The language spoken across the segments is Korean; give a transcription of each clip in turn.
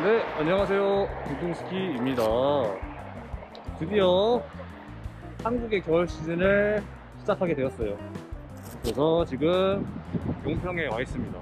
네, 안녕하세요. 둥둥스키입니다. 드디어 한국의 겨울 시즌을 시작하게 되었어요. 그래서 지금 용평에 와 있습니다.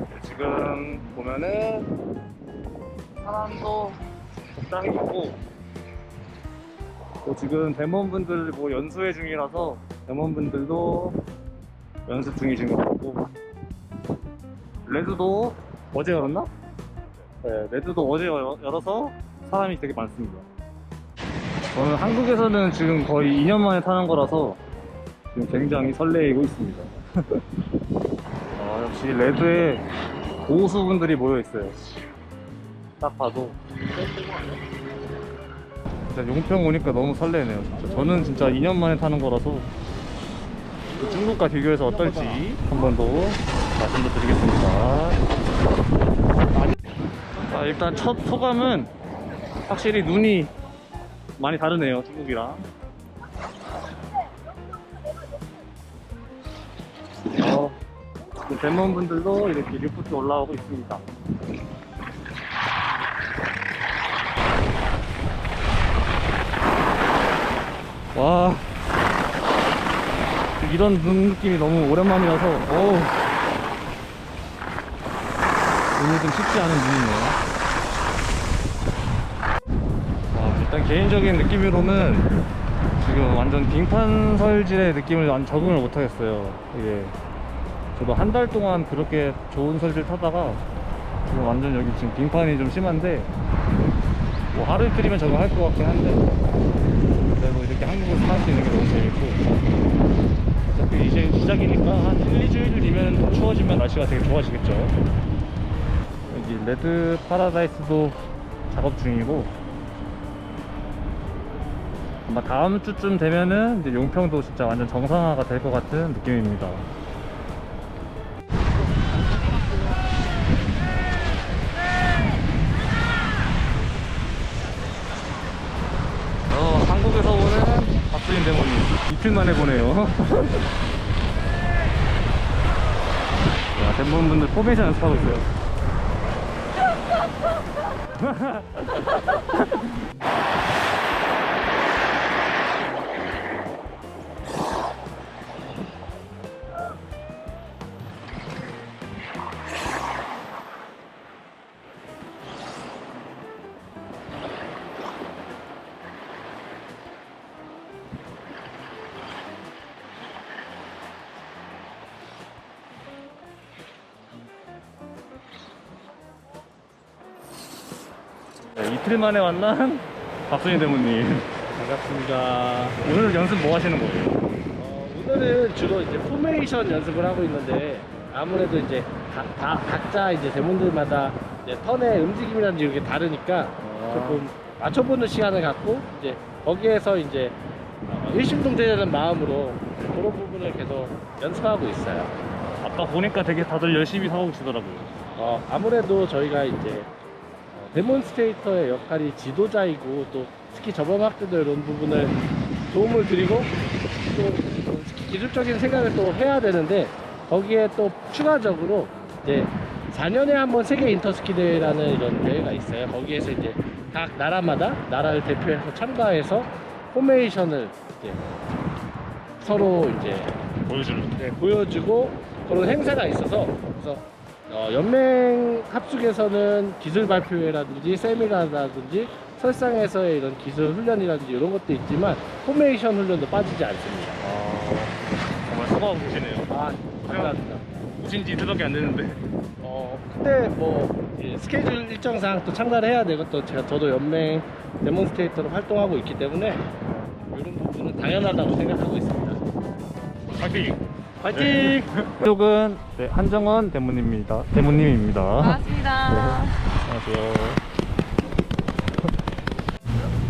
네, 지금 보면은 사람도 적당히 있고 또 지금 대무원분들 뭐 연수회 중이라서 대무원분들도 연습 중이신 것 같고 레드도 어제 열었나? 네, 레드도 어제 열- 열어서 사람이 되게 많습니다. 저는 한국에서는 지금 거의 2년 만에 타는 거라서 지금 굉장히 설레이고 있습니다. 아, 역시 레드에 고수분들이 모여 있어요. 딱 봐도. 진짜 용평 오니까 너무 설레네요. 진짜. 저는 진짜 2년 만에 타는 거라서 그 중국과 비교해서 어떨지 한 번 더 말씀도 드리겠습니다. 자, 일단 첫 소감은 확실히 눈이 많이 다르네요, 중국이랑. 어, 그 대무원분들도 이렇게 리프트 올라오고 있습니다. 와, 이런 눈 느낌이 너무 오랜만이라서 어우 좀 쉽지 않은 눈이네요 와, 일단 개인적인 느낌으로는 지금 완전 빙판 설질의 느낌을 완 적응을 못하겠어요 이게 저도 한 달 동안 그렇게 좋은 설질 타다가 지금 완전 여기 지금 빙판이 좀 심한데 뭐 하루 이틀이면 적응할 것 같긴 한데 그래도 이렇게 한국에서 탈수 있는 게 너무 재밌고 어차피 이제 시작이니까 한 1, 2주일 뒤면 추워지면 날씨가 되게 좋아지겠죠. 여기 레드 파라다이스도 작업 중이고 아마 다음 주쯤 되면은 이제 용평도 진짜 완전 정상화가 될 것 같은 느낌입니다. 어, 한국에서 오는 박수인 대모님 이틀 만에 보네요. 야, 대부분분들 포메이션 연습하고 있어요. 네, 이틀 만에 만난 박수인 대모님. 반갑습니다. 오늘 연습 뭐 하시는 거예요? 어, 오늘은 주로 이제 포메이션 연습을 하고 있는데 아무래도 이제 가- 다, 각자 이제 대문들마다 이제 턴의 움직임이라든지 이게 다르니까 아. 조금 맞춰보는 시간을 갖고 이제 거기에서 이제 어, 일심동체되는 마음으로 그런 부분을 계속 연습하고 있어요. 아까 보니까 되게 다들 열심히 사고 계시더라고요. 어, 아무래도 저희가 이제 어, 데몬스트레이터의 역할이 지도자이고 또 스키 저범 학교들 이런 부분을 도움을 드리고 또 기술적인 생각을 또 해야 되는데 거기에 또 추가적으로 이제 4년에 한 번 세계 인터스키 대회라는 이런 대회가 있어요. 거기에서 이제 각 나라마다 나라를 대표해서 참가해서 포메이션을 이제 서로 이제 보여주는. 네, 보여주고 그런 행사가 있어서 그래서 어, 연맹 합숙에서는 기술 발표회라든지 세미나라든지 설상에서의 이런 기술 훈련이라든지 이런 것도 있지만 포메이션 훈련도 빠지지 않습니다. 아, 정말 수고하고 계시네요. 아, 감사합니다. 오신 지 이틀밖에 안 됐는데. 어, 근데 뭐 이제 스케줄 일정상 또 참가를 해야 되고 또 제가 저도 연맹 데몬스트레이터로 활동하고 있기 때문에 이런 부분은 당연하다고 생각하고 있습니다. 파이팅! 화이팅! 이쪽은 네, 한정원 대모님입니다. 대모님입니다. 반갑습니다. 안녕하세요.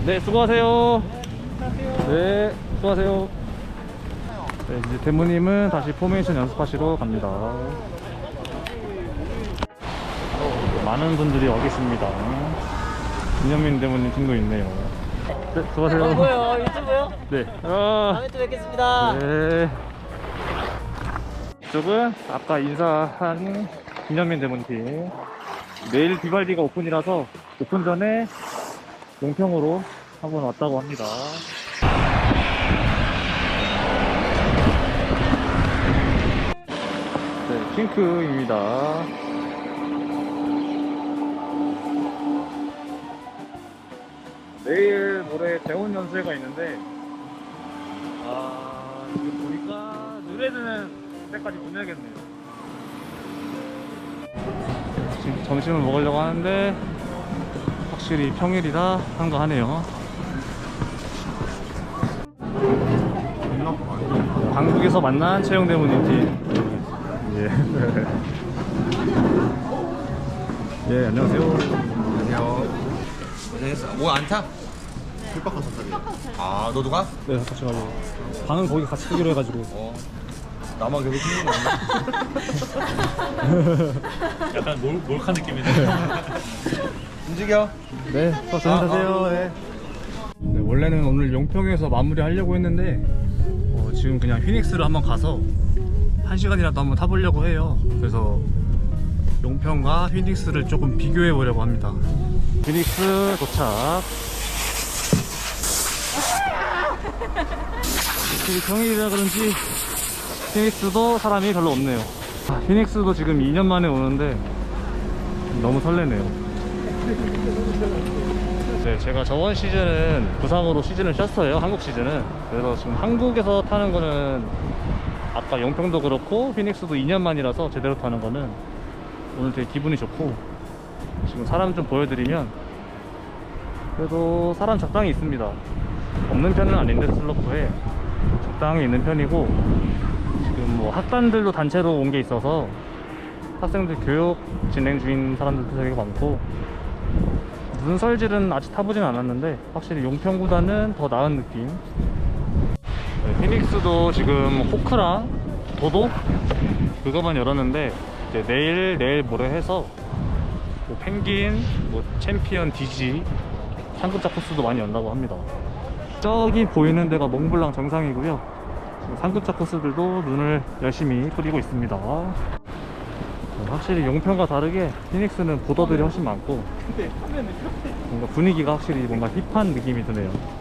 네, 수고하세요. 네, 수고하세요. 네, 이제 대모님은 다시 포메이션 연습하시러 갑니다. 많은 분들이 와 계십니다. 김현민 대모님 친구 있네요. 네, 수고하세요. 어, 뭐요? 유튜브요? 네. 아, 다음에 또 뵙겠습니다. 네. 이쪽은 아까 인사한 김현민 대문팀. 내일 비발디가 오픈이라서 오픈 전에 용평으로 한번 왔다고 합니다. 네, 핑크입니다. 내일 모레 대원 연수회가 있는데 아 지금 보니까 드는 때까지 보내야겠네요. 지금 점심을 먹으려고 하는데 확실히 평일이라 한가하네요. 방북에서 만난 채용대문인 팀. 예. 예, 안녕하세요. 안녕하세요. 안녕하세요. 뭐 안타? 풀박한 선수이 아, 너도 가? 네, 같이 가고. 방은 거기 같이 쓰기로 해가지고. 어. 나만 계속 힘이 없네. 약간 몰, 몰카 느낌이네. 움직여. 네, 또 안녕하세요. 네. 네, 원래는 오늘 용평에서 마무리 하려고 했는데 어, 지금 그냥 휘닉스를 한번 가서 한 시간이라도 한번 타보려고 해요. 그래서 용평과 휘닉스를 조금 비교해 보려고 합니다. 휘닉스 도착. 확실히 평일이라 그런지 휘닉스도 사람이 별로 없네요. 아, 휘닉스도 지금 2년 만에 오는데 너무 설레네요. 네, 제가 저번 시즌은 부상으로 시즌을 쉬었어요. 한국 시즌은. 그래서 지금 한국에서 타는 거는 아까 영평도 그렇고 피닉스도 2년 만이라서 제대로 타는 거는 오늘 되게 기분이 좋고 지금 사람 좀 보여드리면 그래도 사람 적당히 있습니다. 없는 편은 아닌데 슬로프에 적당히 있는 편이고 뭐 학단들도 단체로 온 게 있어서 학생들 교육 진행 중인 사람들도 되게 많고 눈설질은 아직 타보진 않았는데 확실히 용평보다는 더 나은 느낌. 네, 피닉스도 지금 호크랑 도도 그거만 열었는데 이제 내일 내일 모레 해서 뭐 펭귄, 뭐 챔피언 DG 상급자 코스도 많이 연다고 합니다. 저기 보이는 데가 몽블랑 정상이고요 상급자 코스들도 눈을 열심히 뿌리고 있습니다 확실히 용평과 다르게 피닉스는 보더들이 훨씬 많고 뭔가 분위기가 확실히 뭔가 힙한 느낌이 드네요.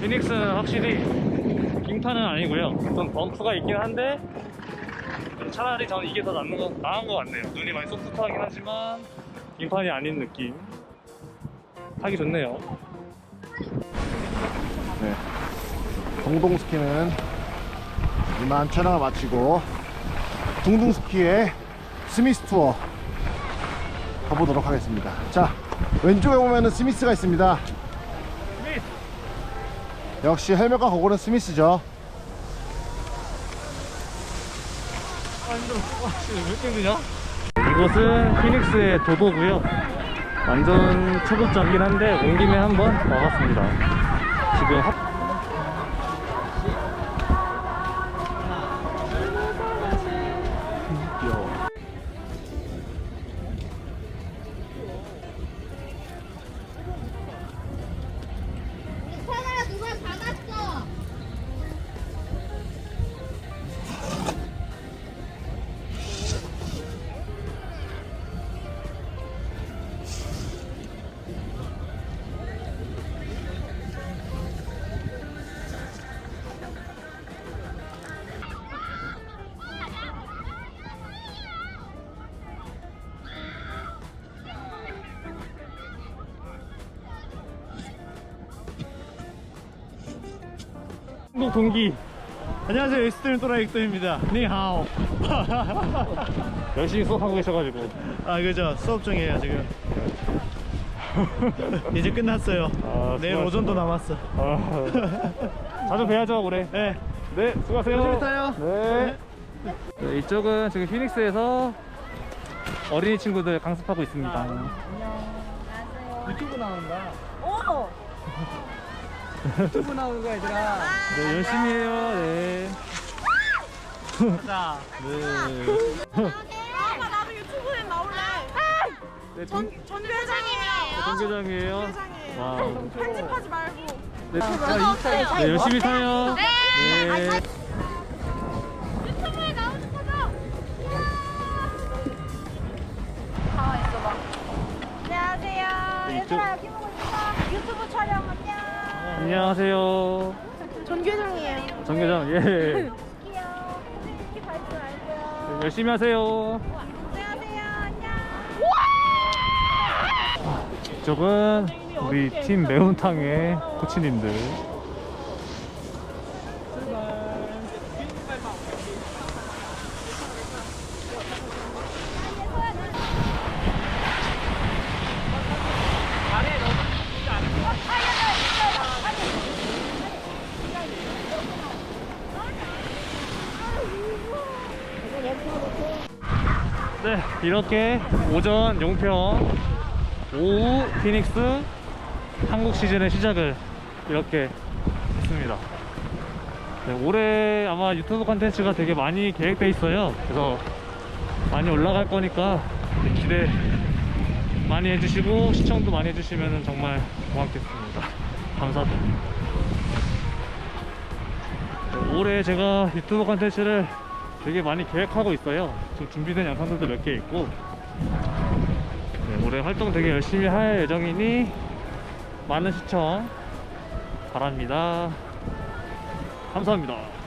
피닉스는 확실히 빙판은 아니고요. 좀 범프가 있긴 한데 차라리 저는 이게 더 나은 거, 나은 것 같네요. 눈이 많이 소프트하긴 하지만 빙판이 아닌 느낌. 타기 좋네요. 네. 동동 스키는 이만 촬영을 마치고 둥둥 스키의 스미스 투어 가보도록 하겠습니다. 자, 왼쪽에 보면은 스미스가 있습니다. 역시 헬멧과 거울은 스미스죠. 아 힘들어. 왜 이렇게 힘드냐? 이곳은 피닉스의 도도고요. 완전 초급자긴 한데 온 김에 한번 와봤습니다. 지금 합... 한국 동기. 안녕하세요. 에스트림 또라이 익도입니다. 니하오. 열심히 수업하고 계셔가지고. 아 그죠. 수업 중이에요 지금 이제 끝났어요. 아, 내일 수고하셨습니다. 오전도 남았어. 아, 자주 뵈야죠 올해? 네. 네 수고하세요. 열심히 타요. 네. 네, 이쪽은 지금 피닉스에서 어린이 친구들 강습하고 있습니다. 유튜브 나온다. 오! 유튜브 나오는 거야 얘들아. 네, 열심히 해요. 네. 자. 네. 아빠 나도 유튜브에 나올래. 네, 전, 전 회장이에요. 전교장이에요. 회장이에요. 와우. 편집하지 말고. 네, 어때요? 네, 열심히 사요. 네. 유튜브에 나오는 거죠? 가만히 있어봐. 안녕하세요. 네, 얘들아 여기 보고 있어. 유튜브 촬영 안녕. 안녕하세요. 전교장이에요. 전교장, 예. 밟지 말고요. 네, 열심히 하세요. 안녕하세요. 안녕. 이쪽은 우리 팀 매운탕의 코치님들. 네, 이렇게 오전 용평, 오후 피닉스 한국 시즌의 시작을 이렇게 했습니다. 네, 올해 아마 유튜브 컨텐츠가 되게 많이 계획돼 있어요. 그래서 많이 올라갈 거니까 기대 많이 해주시고 시청도 많이 해주시면 정말 고맙겠습니다. 감사드립니다. 네, 올해 제가 유튜브 컨텐츠를 되게 많이 계획하고 있어요. 지금 준비된 영상들도 몇 개 있고 네, 올해 활동 되게 열심히 할 예정이니 많은 시청 바랍니다. 감사합니다.